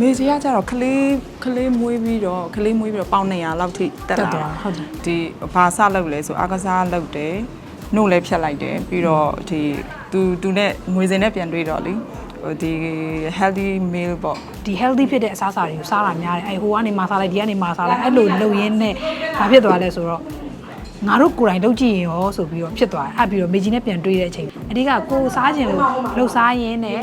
မေကြီးကကျတော့ကလေးကလေးမွေးပြီးတော့ကလေးမွေးပြီးတော့ပေါင်200လောက်ထိတက်တက်လာသွားဟုတ်တယ်ဒီဘာစလုပ်လဲဆိုအားကစားလုပ်တယ်နှုတ်လည်းဖြတ်လိုက်တယ်ပြီးတော့ဒီသူသူနဲ့ငွေစင်နဲ့ပြန်တွေ့တော့လေဟိုဒီ healthy meal ပေါ့ဒီ healthy ဖြစ်တဲ့အစားအစာတွေကိုစားတာများတယ်အဲဟိုကနေမစားလိုက်ဒီကနေမစားလိုက်အဲ့လိုလုပ်ရင်းနဲ့ဘာဖြစ်သွားလဲဆိုတော့ ငါတို့ကိုယ်တိုင်လုပ်ကြည့်ရင်ရောဆိုပြီးတော့ဖြစ်သွားတယ်အဲ့ပြီးတော့မေကြီးနဲ့ပြန်တွေ့တဲ့အချိန်အဓိကကိုယ်စားခြင်းလို့လှုပ်စားရင်းနဲ့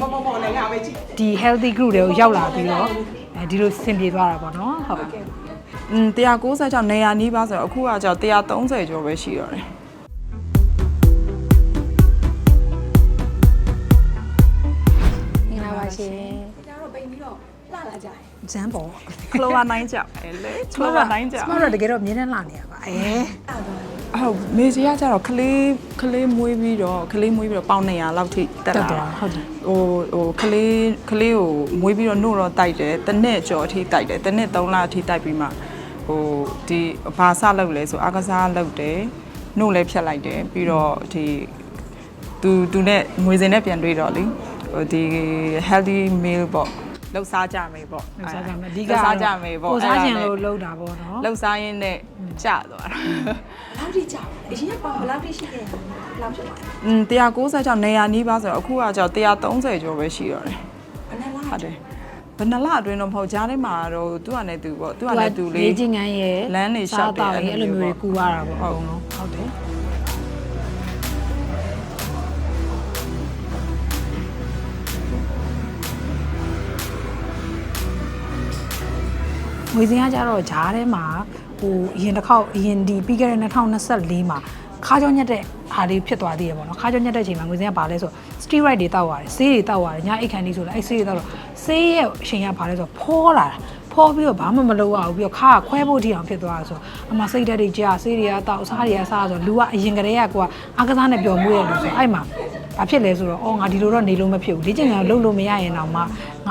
ဒီ healthy group တွေကိုရောက်လာပြီးတော့အဲဒီလိုဆင်ပြေသွားတာပေါ့နော်ဟုတ်อืม196နေရာနီးပါဆိုတော့အခုကကျတော့130ကျော်ပဲရှိတော့တယ်မင်္ဂလာပါရှင်ဒါတော့ပိန်ပြီးတော့လှလာကြတယ်ဇမ်ပေါ် clover 9ကြောက်အဲလေ clover 9ကြောက်ကျမတို့တကယ်တော့မြင်းနဲ့လာနေရပါအဲ ဟုတ်မေကြီးကကျတော့ကလေးကလေးမွေးပြီးတော့ကလေးမွေးပြီးတော့ပေါင်200လောက်ထိတက်တက်လာသွားဟုတ်တယ်ဟိုဟိုကလေးကလေးကိုမွေးပြီးတော့နှုတ်တော့တိုက်တယ်တစ်နှစ်ကျော်အထိတိုက်တယ်တစ်နှစ်3လအထိတိုက်ပြီးမှဟိုဒီဘာစလုပ်လဲဆိုအားကစားလုပ်တယ်နှုတ်လည်းဖြတ်လိုက်တယ်ပြီးတော့ဒီသူသူနဲ့ငွေစင်နဲ့ပြန်တွေ့တော့လေဟိုဒီ healthy meal ပေါ့ လှုပ်စားကြမယ်ပေါ့လှုပ်စားကြမယ်အဓိကလှုပ်စားကြမယ်ပေါ့ကိုယ်စားခြင်းအဲ့ဒါလို့နဲ့လုပ်တာပေါ့နော်လှုပ်စားရင်းနဲ့ကျသွားတာဘယ်လောက်ထိကြာလဲအရင်ကပေါင်ဘယ်လောက်ထိရှိခဲ့ရလဲဘယ်လောက်ဖြစ်သွားလဲอืม196နေရာနီးပါဆိုတော့အခုကကျတော့130ကျော်ပဲရှိတော့တယ်ဘယ်နဲ့လားဟုတ်တယ်ဘယ်နှလအတွင်းတော့မဟုတ်ကြားထဲမှာတော့သူကလည်းသူပေါ့သူကလည်းသူလေးလေ့ကျင့်ခန်းရဲ့လမ်းတွေရှောက်တယ်စားတော့ရဲ့အဲ့လိုမျိုးတွေကူရတာပေါ့ဟုတ်အကုန်လုံးဟုတ်တယ် ငွေစင်းကကြတော့ဂျားထဲမှာဟိုအရင်တစ်ခေါက်အရင်ဒီပြီးခဲ့တဲ့2024မှာခါကြောညက်တဲ့ဟာလေးဖြစ်သွားသေးရပေါ့နော်ခါကြောညက်တဲ့အချိန်မှာငွေစင်းကဘာလဲဆို steroid တွေတောက်ရတယ်ဆေးတွေတောက်ရတယ်ညအိတ်ခမ်းလေးဆိုလည်းအဲ့ဆေးတွေတောက်တော့ဆေးရဲ့အချိန်ကဘာလဲဆိုဖောလာတာဖောပြီးတော့ဘာမှမလုပ်ရဘူးပြီးတော့ခါကခွဲဖို့ထိအောင်ဖြစ်သွားတာဆိုအမစိတ်ဓာတ်တွေကြာဆေးတွေကတောက်စားတွေကစားဆိုလူကအရင်ကတည်းကကိုကအားကစားနဲ့ပျော်မှုရလို့ဆိုအဲ့မှာဘာဖြစ်လဲဆိုတော့အော်ငါဒီလိုတော့နေလို့မဖြစ်ဘူးလေ့ကျင့်ခန်းလုပ်လို့မရရင်တော့မှငါ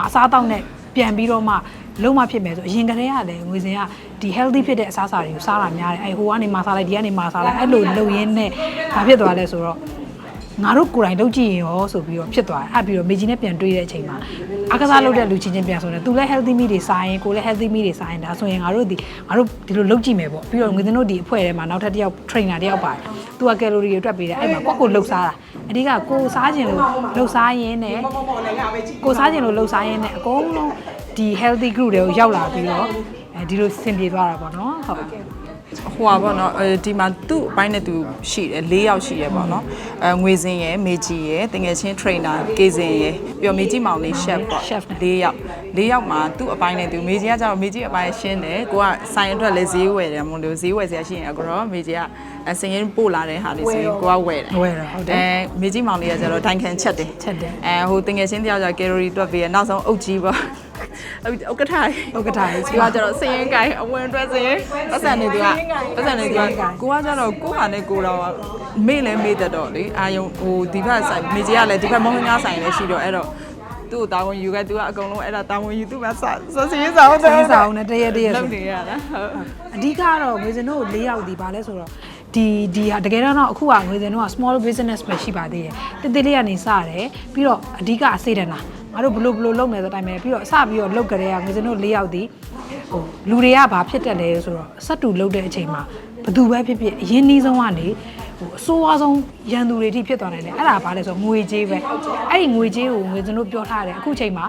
အစားတောက်နဲ့ပြန်ပြီးတော့မှ လုံးမဖြစ်မယ်ဆိုအရင်ကတည်းကလည်းငွေစင်ကဒီ healthy ဖြစ်တဲ့အစားအစာတွေကိုစားတာများတယ်အဲဟိုကနေမစားလိုက်ဒီကနေမစားလိုက်အဲ့လိုလုပ်ရင်းနဲ့ဘာဖြစ်သွားလဲဆိုတော့ငါတို့ကိုယ်တိုင်လုပ်ကြည့်ရင်ရောဆိုပြီးတော့ဖြစ်သွားတယ်အဲ့ပြီးတော့မေကြီးနဲ့ပြန်တွေ့တဲ့အချိန်မှာအားကစားလုပ်တဲ့လူချင်းချင်းပြန်ဆိုနေသူလည်း healthy meal တွေစားရင်ကိုယ်လည်း healthy meal တွေစားရင်ဒါဆိုရင်ငါတို့ဒီငါတို့ဒီလိုလုပ်ကြည့်မယ်ပေါ့ပြီးတော့ငွေစင်တို့ဒီအဖွဲ့ထဲမှာနောက်ထပ်တစ်ယောက် trainer တစ်ယောက်ပါတယ်သူက calorie တွေတွက်ပေးတယ်အဲ့မှာကိုယ့်ကိုယ်လှုပ်စားတာအဓိကကိုယ်စားခြင်းလို့လှုပ်စားရင်းနဲ့ကိုယ်စားခြင်းလို့လှုပ်စားရင်းနဲ့အကုန်လုံး ဒီ healthy group တွေကိုရောက်လာပြီးတော့အဲဒီလိုဆင်ပြေသွားတာပေါ့နော်ဟုတ်ဟိုပါပေါ့နော်အဲဒီမှာသူ့အပိုင်းနဲ့သူရှိတယ်၄ယောက်ရှိရပေါ့နော်အဲငွေစင်းရယ်မေကြီးရယ်တငယ်ချင်း trainer ကေစင်ရယ်ပြီးတော့မေကြီးမောင်လေး chef ပေါ့ chef နဲ့၄ယောက်၄ယောက်မှာသူ့အပိုင်းနဲ့သူမေကြီးကကျတော့မေကြီးအပိုင်းရှင်းတယ်ကိုကဆိုင်အတွက်လည်းဈေးဝယ်တယ်မလို့ဈေးဝယ်စရာရှိရင်အကတော့မေကြီးကအစင်ရင်ပို့လာတဲ့ဟာလေးဆိုရင်ကိုကဝယ်တယ်ဝယ်တယ်ဟုတ်တယ်အဲမေကြီးမောင်လေးကကျတော့ဒိုင်ခံချက်တယ်ချက်တယ်အဲဟိုတငယ်ချင်းတယောက်ကျကယ်လိုရီတွက်ပြီးရနောက်ဆုံးအုတ်ကြီးပေါ့ ဥက္ကဋ္ဌကြီးဥက္ကဋ္ဌကြီးဒီကကျတော့စရင်ကိုင်အဝင်အတွက်စရင်ပတ်စံနေသူကပတ်စံနေသူကကိုကကျတော့ကိုဟာနဲ့ကိုတော့မေ့လဲမေ့တတ်တော့လေအာယုံဟိုဒီဘက်ဆိုင်မေကြီးကလည်းဒီဘက်မုံငါးဆိုင်လည်းရှိတော့အဲ့တော့သူ့ကိုတာဝန်ယူခဲ့သူကအကုန်လုံးအဲ့ဒါတာဝန်ယူသူ့မှာစစရင်စာဟုတ်တယ်စစာအောင်နဲ့တရက်တရက်လုံဆိုနေရတာဟုတ်အဓိကတော့ငွေစင်တို့၄ယောက်ဒီပါလဲဆိုတော့ဒီဒီဟာတကယ်တော့အခုကငွေစင်တို့က small business ပဲရှိပါသေးတယ်တိတိလေးကနေစတယ်ပြီးတော့အဓိကအစေတနာ ငါတို့ဘလို့ဘလို့လုပ်မယ်ဆိုတိုင်းပဲပြီးတော့အစပြီးတော့လုပ်ကြတဲ့ကငွေစင်တို့၄ယောက်ဒီဟိုလူတွေကဘာဖြစ်တတ်လဲဆိုတော့စက်တူလုပ်တဲ့အချိန်မှာဘသူပဲဖြစ်ဖြစ်အရင်နှီးဆုံးကနေဟိုအဆိုးအဆုံးရန်သူတွေထိဖြစ်သွားတယ်လေအဲ့ဒါဘာလဲဆိုတော့ငွေကြေးပဲအဲ့ဒီငွေကြေးကိုငွေစင်တို့ပြောထားတယ်အခုချိန်မှာ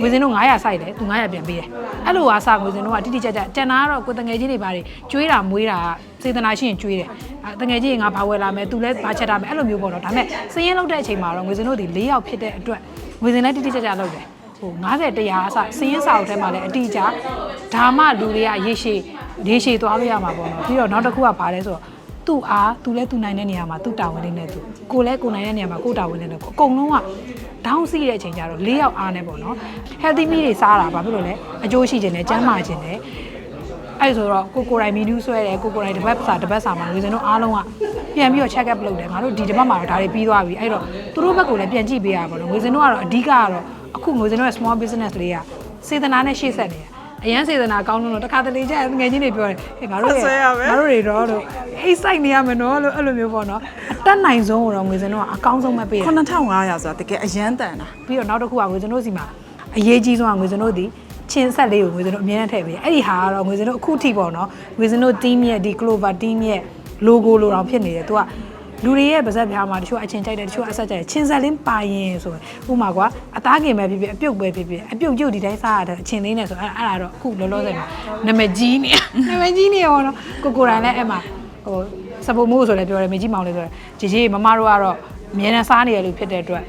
ငွေစင်တို့900စိုက်တယ်သူ900ပြန်ပေးတယ်အဲ့လိုအားစငွေစင်တို့ကတိတိကျကျတန်တာကတော့ကိုယ်တငယ်ချင်းတွေဘာတွေကျွေးတာမွေးတာစေတနာရှိရင်ကျွေးတယ်အဲတငယ်ချင်းငါဘာဝယ်လာမယ်သူလည်းဘာချက်တာမယ်အဲ့လိုမျိုးပေါ့နော်ဒါပေမဲ့စရင်လောက်တဲ့အချိန်မှာတော့ငွေစင်တို့ဒီ၄ယောက်ဖြစ်တဲ့အတွက် ငွေစင်လည်းတိတိကျကျလုပ်တယ်ဟို90တရားအစစရင်စာအုပ်ထဲမှာလည်းအတိအကျဒါမှလူတွေကရေရှည်ရေရှည်သွားလို့ရမှာပေါ့နော်ပြီးတော့နောက်တစ်ခုကဘာလဲဆိုတော့သူ့အားသူလည်းသူနိုင်တဲ့နေရာမှာသူ့တာဝန်လေးနဲ့သူကိုလည်းကိုနိုင်တဲ့နေရာမှာကိုတာဝန်လေးနဲ့ကိုအကုန်လုံးကဒေါင်းစီးတဲ့အချိန်ကျတော့၄ယောက်အားနဲ့ပေါ့နော် healthy meal တွေစားတာဘာဖြစ်လို့လဲအကျိုးရှိခြင်းနဲ့ကျန်းမာခြင်းနဲ့ အဲ့ဆိုတော့ကိုကိုရိုင်မီနူးဆွဲတယ်ကိုကိုရိုင်တစ်ပတ်စာတစ်ပတ်စာမှာလူစင်တို့အားလုံးကပြန်ပြီးတော့ check up လုပ်တယ်ငါတို့ဒီတစ်ပတ်မှာတော့ဒါတွေပြီးသွားပြီအဲ့တော့သူတို့ဘက်ကလည်းပြန်ကြည့်ပေးရပါတော့ငွေစင်တို့ကတော့အဓိကကတော့အခုငွေစင်တို့ရဲ့ small business လေးကစေတနာနဲ့ရှေ့ဆက်နေတာအရန်စေတနာကောင်းလို့တခါတလေကျရင်ငယ်ချင်းတွေပြောတယ်ဟဲ့ငါတို့ရဲ့ငါတို့တွေတော့လို့အိတ်ဆိုင်နေရမယ်နော်လို့အဲ့လိုမျိုးပေါ့နော်အတက်နိုင်ဆုံးကိုတော့ငွေစင်တို့ကအကောင်းဆုံးပဲပေးတယ်9500ဆိုတာတကယ်အရန်တန်တာပြီးတော့နောက်တစ်ခုကငွေစင်တို့စီမှာအရေးကြီးဆုံးကငွေစင်တို့ဒီ ချင်းဆက်လေးကိုငွေစင်းတို့အမြဲတမ်းထည့်ပေးတယ်အဲ့ဒီဟာကတော့ငွေစင်းတို့အခုထိပေါ့နော်ငွေစင်းတို့ team ရဲ့ဒီ Clover team ရဲ့ logo လိုတောင်ဖြစ်နေတယ်သူကလူတွေရဲ့ပါဇက်ပြားမှာတချို့အချင်းကြိုက်တယ်တချို့အဆက်ကြိုက်တယ်ချင်းဆက်လင်းပါရင်ဆိုရင်ဥပမာကွာအသားကင်ပဲဖြစ်ဖြစ်အပြုတ်ပဲဖြစ်ဖြစ်အပြုတ်ကျုပ်ဒီတိုင်းစားရတဲ့အချင်းလေးနဲ့ဆိုအဲ့အဲ့ဒါတော့အခုလောလောဆယ်မှာနာမည်ကြီးနေနာမည်ကြီးနေရောနော်ကိုကိုရိုင်းလည်းအဲ့မှာဟိုစပူမို့ဆိုလည်းပြောတယ်မေကြီးမောင်လည်းပြောတယ်ဂျေဂျေမမတို့ကတော့အမြဲတမ်းစားနေရလို့ဖြစ်တဲ့အတွက်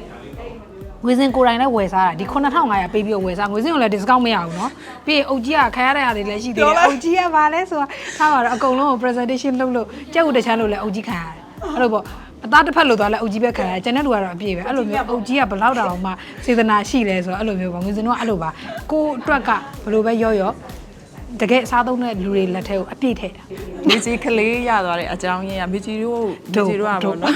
ငွေစင်ကိုယ်တိုင်လည်းဝယ်စားတာဒီ9500ပေးပြီးတော့ဝယ်စားငွေစင်ကိုလည်း discount မရဘူးเนาะပြီးရင်အုတ်ကြီးကခရရတဲ့ဟာတွေလည်းရှိသေးတယ်အုတ်ကြီးကဘာလဲဆိုတာထားပါတော့အကုန်လုံးကို presentation လုပ်လို့ကြက်ဥတချမ်းလို့လည်းအုတ်ကြီးခံရတယ်အဲ့လိုပေါ့အသားတစ်ဖက်လို့သွားလဲအုတ်ကြီးပဲခံရတယ်ကျန်တဲ့လူကတော့အပြည့်ပဲအဲ့လိုမျိုးအုတ်ကြီးကဘလောက်တောင်မှစေတနာရှိလဲဆိုတော့အဲ့လိုမျိုးပေါ့ငွေစင်တို့ကအဲ့လိုပါကိုယ့်အတွက်ကဘယ်လိုပဲရောရောတကယ်စားသုံးတဲ့လူတွေလက်ထဲကိုအပြည့်ထည့်တာ မေကြီးကလေးရသွားတဲ့အကြောင်းရင်းကမေကြီးတို့မေကြီးတို့ကပေါ့နော်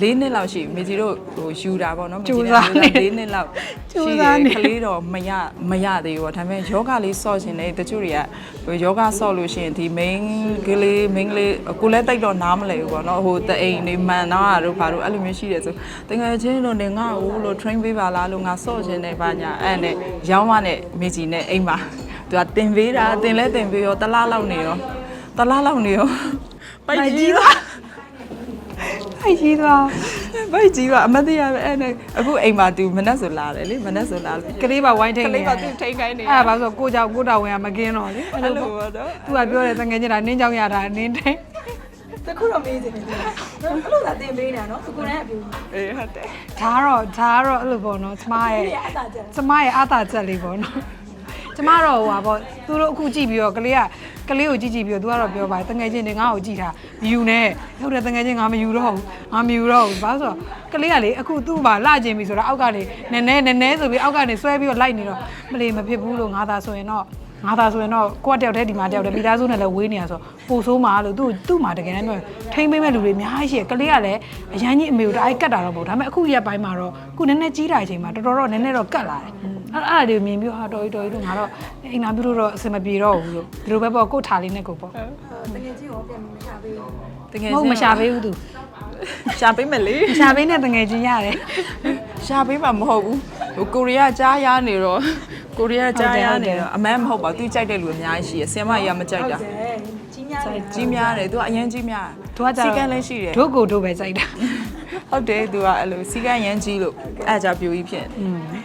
၄နှစ်လောက်ရှိမေကြီးတို့ဟိုယူတာပေါ့နော်မေကြီးတို့၄နှစ်လောက်ကလေးတော့မရမရသေးဘူးပေါ့ဒါပေမဲ့ယောဂလေးဆော့ရှင်နေတချို့တွေကဟိုယောဂဆော့လို့ရှိရင်ဒီ main ကလေး main ကလေးကိုလည်းတိတ်တော့နားမလဲဘူးပေါ့နော်ဟိုတအိမ်နေမှန်တော့တို့ဘာလို့အဲ့လိုမျိုးရှိတယ်ဆိုတကယ်ချင်းတို့နေငါ့ကိုလို့ train ပေးပါလားလို့ငါဆော့ရှင်နေပါညာအဲ့နဲ့ရောင်းမနဲ့မေကြီးနဲ့အိမ်မှာသူကတင်ပေးတာတင်လဲတင်ပေးရောတလားလောက်နေရောတလားလောက်နေရောပိုက်ကြီးသွား အဲ့ကြီးသွားပိုက်ကြီးသွားအမသိရပဲအဲ့နဲ့အခုအိမ်မှာသူမနှက်ဆိုလာတယ်လေမနှက်ဆိုလာလို့ကလေးပါဝိုင်းထိန်ကနေလေးပါသူထိန်ခိုင်းနေအဲ့ဒါဘာလို့ကိုကြောက်ကိုတောင်ဝင်ရမကင်းတော့လေအဲ့လိုပါတော့သူကပြောတယ်တငယ်ချင်းတာနင်းကြောင်ရတာနင်းထိန်တခုတော့မေးနေတယ်အဲ့လိုသာတင်ပေးနေတာနော်သူကိုယ်တိုင်အပြူအေးဟုတ်တယ်ဒါကတော့ဒါကတော့အဲ့လိုပေါ့နော်ကျမရဲ့အတားကြတယ်ကျမရဲ့အာသာချက်လေးပေါ့နော် ကျမတော့ဟိုပါပေါ့သူတို့အခုကြည့်ပြီးတော့ကလေးကကလေးကိုကြည့်ကြည့်ပြီးတော့သူကတော့ပြောပါတယ်တငယ်ချင်းတွေငါ့ကိုကြည့်တာမယူနဲ့ဟုတ်တယ်တငယ်ချင်းငါမယူတော့ဘူးငါမယူတော့ဘူးဘာလို့ဆိုတော့ကလေးကလေအခုသူ့မှာလှကျင်ပြီဆိုတော့အောက်ကနေနည်းနည်းနည်းနည်းဆိုပြီးအောက်ကနေဆွဲပြီးတော့လိုက်နေတော့မလီမဖြစ်ဘူးလို့ငါသာဆိုရင်တော့ ငါသာဆိုရင်တော့ကိုကတယောက်တည်းဒီမှာတယောက်တည်းမိသားစုနဲ့လည်းဝေးနေရဆိုပိုဆိုးမှာလို့သူ့သူ့မှာတကယ်တမ်းပြောရင်ထိမ့်ပေးမဲ့လူတွေအများကြီးရှိတယ်ကလေးကလည်းအရန်ကြီးအမေကိုတအားကတ်တာတော့မဟုတ်ဒါပေမဲ့အခုရက်ပိုင်းမှာတော့အခုနည်းနည်းကြီးတာအချိန်မှာတော်တော်တော့နည်းနည်းတော့ကတ်လာတယ်အဲ့အဲ့ဒါတွေမြင်ပြီးဟာတော်ကြီးတော်ကြီးတို့ငါတော့အိမ်နာပြုလို့တော့အဆင်မပြေတော့ဘူးလို့ဒီလိုပဲပေါ့ကို့ထားလေးနဲ့ကိုပေါ့တကယ်ကြီးရောပြန်မရှာပေးဘူးတကယ်မဟုတ်မရှာပေးဘူးသူရှာပေးမယ်လေရှာပေးနဲ့တငယ်ချင်းရတယ် ရှာပေးမှာမဟုတ်ဘူးဟိုကိုရီးယားကြားရနေတော့ကိုရီးယားကြားရနေတော့အမှန်မဟုတ်ပါဘူးသူကြိုက်တဲ့လူအများကြီးရှိရယ်ဆင်မကြီးကမကြိုက်တာတယ်ကြီးများတယ်ကြီးများတယ်သူကအရင်ကြီးများသူကကြစီတော့ကန်းလည်းရှိတယ်ဒုတ်ကိုဒုတ်ပဲစိုက်တာဟုတ်တယ်သူကအဲ့လိုစီကန်းရမ်းကြီးလို့အဲ့ဒါကြောင့်ပြူကြီးဖြစ်နေอืม